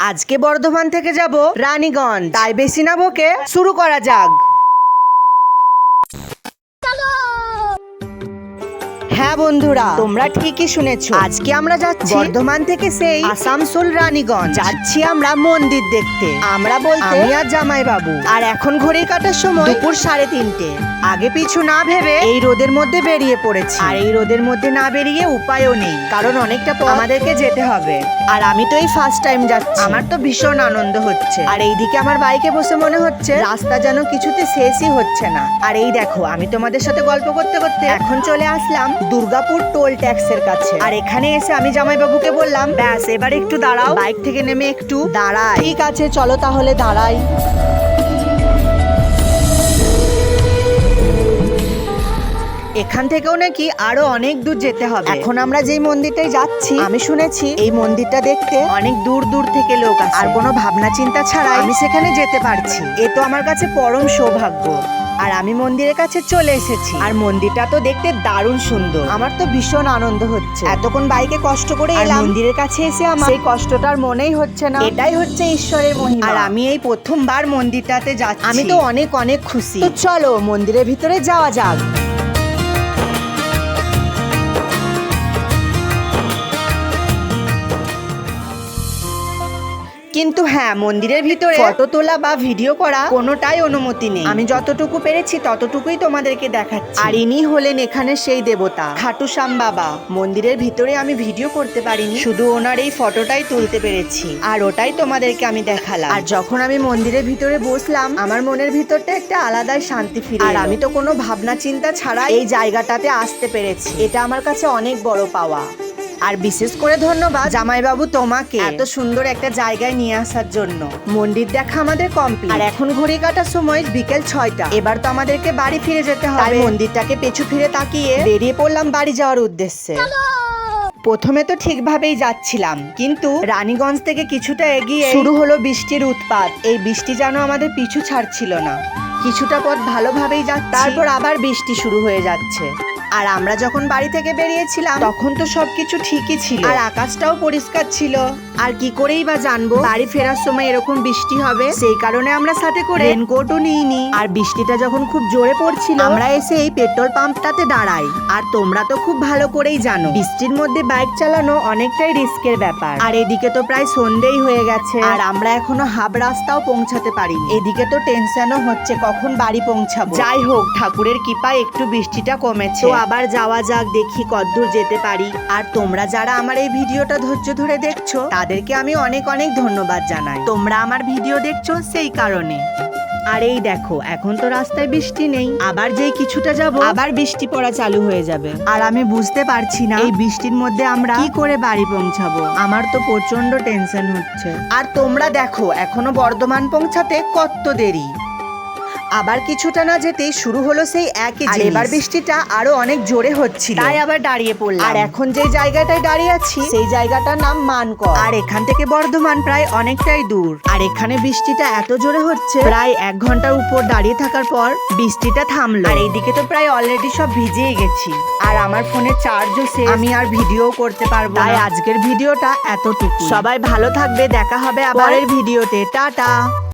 আজকে বর্ধমান থেকে যাব রানীগঞ্জ। তাই বেশি না বকে শুরু করা যাক। হ্যাঁ বন্ধুরা তোমরা ঠিকই শুনেছো। আজকে আমরা যাচ্ছি বর্ধমান থেকে সেই আসানসোল রানীগঞ্জ। যাচ্ছি আমরা মন্দির দেখতে। আমরা বলতে আমি আর জামাই বাবু আর এখন ঘড়ির কাটার সময় দুপুর সাড়ে তিনটে। আগে পিছু না ভেবে এই রোদের মধ্যে বেরিয়ে পড়েছি। আর এই রোদের মধ্যে না বেরিয়ে উপায়ও নেই কারণ অনেকটা পথ আমাদেরকে যেতে হবে। আর আমি তো এই ফার্স্ট টাইম যাচ্ছি। আমার তো ভীষণ আনন্দ হচ্ছে। আর এইদিকে আমার বাইকে বসে মনে হচ্ছে রাস্তা যেন কিছুতে শেষই হচ্ছে না। আর এই দেখো আমি তোমাদের সাথে গল্প করতে করতে এখন চলে আসলাম দুর্গাপুর টোল ট্যাক্সের কাছে। আর এখানে এসে আমি জামাইবাবুকে বললাম, ব্যাস, এবার একটু দাঁড়াও। বাইক থেকে নেমে একটু দাঁড়াই। ঠিক আছে, চলো তাহলে দাঁড়াই। এখান থেকেও নাকি আরও অনেক দূর যেতে হবে। এখন আমরা যেই মন্দিরটায় যাচ্ছি, আমি শুনেছি এই মন্দিরটা দেখতে অনেক দূর দূর থেকে লোক আর কোনো ভাবনা চিন্তা ছাড়া আমি সেখানে যেতে পারছি। এ তো আমার কাছে পরম সৌভাগ্য। আর আমি মন্দিরের কাছে চলে এসেছি। আর মন্দিরটা তো দেখতে দারুণ সুন্দর। আমার তো ভীষণ আনন্দ হচ্ছে। এতক্ষণ বাইকে কষ্ট করে এলাম। মন্দিরের কাছে এসে আমার এই কষ্টটার মনেই হচ্ছে না। এটাই হচ্ছে ঈশ্বরের মহিমা। আর আমি এই প্রথমবার মন্দিরটাতে যাচ্ছি। আমি তো অনেক অনেক খুশি। তো চলো মন্দিরের ভিতরে যাওয়া যাক। কিন্তু হ্যাঁ মন্দিরের ভিতরে ফটো তোলা বা ভিডিও করা কোনোটাই অনুমতি নেই। আমি যতটুকু পেরেছি ততটুকুই তোমাদেরকে দেখাচ্ছি। আর ইনি হলেন এখানে সেই দেবতা খাটুশ্যাম বাবা। মন্দিরের ভিতরে আমি ভিডিও করতে পারিনি শুধু ওনার এই ফটোটাই তুলতে পেরেছি। আর ওটাই তোমাদেরকে আমি দেখালাম। আর যখন আমি মন্দিরের ভিতরে বসলাম আমার মনের ভিতরটা একটা আলাদাই শান্তি ফিরে আর আমি তো কোনো ভাবনা চিন্তা ছাড়া এই জায়গাটাতে আসতে পেরেছি। এটা আমার কাছে অনেক বড় পাওয়া। আর বিশেষ করে ধন্যবাদ জামাইবাবু তোমাকে। এত সুন্দর একটা জায়গায় নিয়ে আসার জন্য। মন্দির দেখা আমাদের কমপ্লিট আর এখন ঘড়ি কাটার সময় বিকেল ছয়টা। এবার তো আমাদেরকে বাড়ি ফিরে যেতে হবে। মন্দিরটাকে পেছু ফিরে তাকিয়ে বেরিয়ে পড়লাম বাড়ি যাওয়ার উদ্দেশ্যে। প্রথমে তো ঠিকভাবেই যাচ্ছিলাম কিন্তু রানীগঞ্জ থেকে কিছুটা এগিয়ে শুরু হলো বৃষ্টির উৎপাত। এই বৃষ্টি যেন আমাদের পিছু ছাড়ছিল না। কিছুটা পথ ভালোভাবেই যাচ্ছে। তারপর আবার বৃষ্টি শুরু হয়ে যাচ্ছে। আর আমরা যখন বাড়ি থেকে বেরিয়েছিলাম, তখন তো সবকিছু ঠিকই ছিল। আর আকাশটাও পরিষ্কার ছিল। আর কি করেই বা জানব? বাড়ি ফেরার সময় এরকম বৃষ্টি হবে, সেই কারণে আমরা সাথে করে রেনকোটও নিইনি। আর বৃষ্টিটা যখন খুব জোরে পড়ছিল, আমরা এসে এই পেট্রোল পাম্পটাতে দাঁড়াই। আর তোমরা তো খুব ভালো করেই জানো, বৃষ্টির মধ্যে বাইক চালানো অনেকটাই রিস্কের ব্যাপার। আর এদিকে তো প্রায় সন্ধেই হয়ে গেছে। আর আমরা এখনও হাফ রাস্তাও পৌঁছাতে পারি এদিকে তো টেনশনও হচ্ছে, কখন বাড়ি পৌঁছাবো? যাই হোক, ঠাকুরের কৃপায় একটু বৃষ্টিটা কমেছে। আবার যাওয়া যাক, দেখি কতদূর যেতে পারি। আর তোমরা যারা আমার এই ভিডিওটা ধৈর্য ধরে দেখছ, তাদেরকে আমি অনেক অনেক ধন্যবাদ জানাই। তোমরা আমার ভিডিও দেখছ সেই কারণে। আর এই দেখো, এখন তো রাস্তায় বৃষ্টি নেই। আবার যেই কিছুটা যাব, আবার বৃষ্টি পড়া চালু হয়ে যাবে। আর আমি বুঝতে পারছি না, এই বৃষ্টির মধ্যে আমরা কি করে বাড়ি পৌঁছাবো? আমার তো প্রচণ্ড টেনশন হচ্ছে। আর তোমরা দেখো, এখনও বর্ধমান পৌঁছাতে কত দেরি। আবার কিছুটা না যেতেই শুরু হলো সেই একই আর এবার বৃষ্টিটা আরও অনেক জোরে হচ্ছিল। তাই আবার দাঁড়িয়ে পড়লাম। আর এখন যে জায়গাটায় দাঁড়িয়ে আছি সেই জায়গাটার নাম মানকর। আর এখান থেকে বর্ধমান প্রায় অনেকটাই দূর। আর এখানে বৃষ্টিটা এত জোরে হচ্ছে প্রায় এক ঘণ্টার উপর দাঁড়িয়ে থাকার পর বৃষ্টিটা থামলো। আর এইদিকে তো প্রায় অলরেডি সব ভিজেই গেছি। আর আমার ফোনে চার্জও শেষ। আমি আর ভিডিও করতে পারব তাই আজকের ভিডিওটা এতটুকু সবাই ভালো থাকবে দেখা হবে আবার। ভিডিওতে টাটা।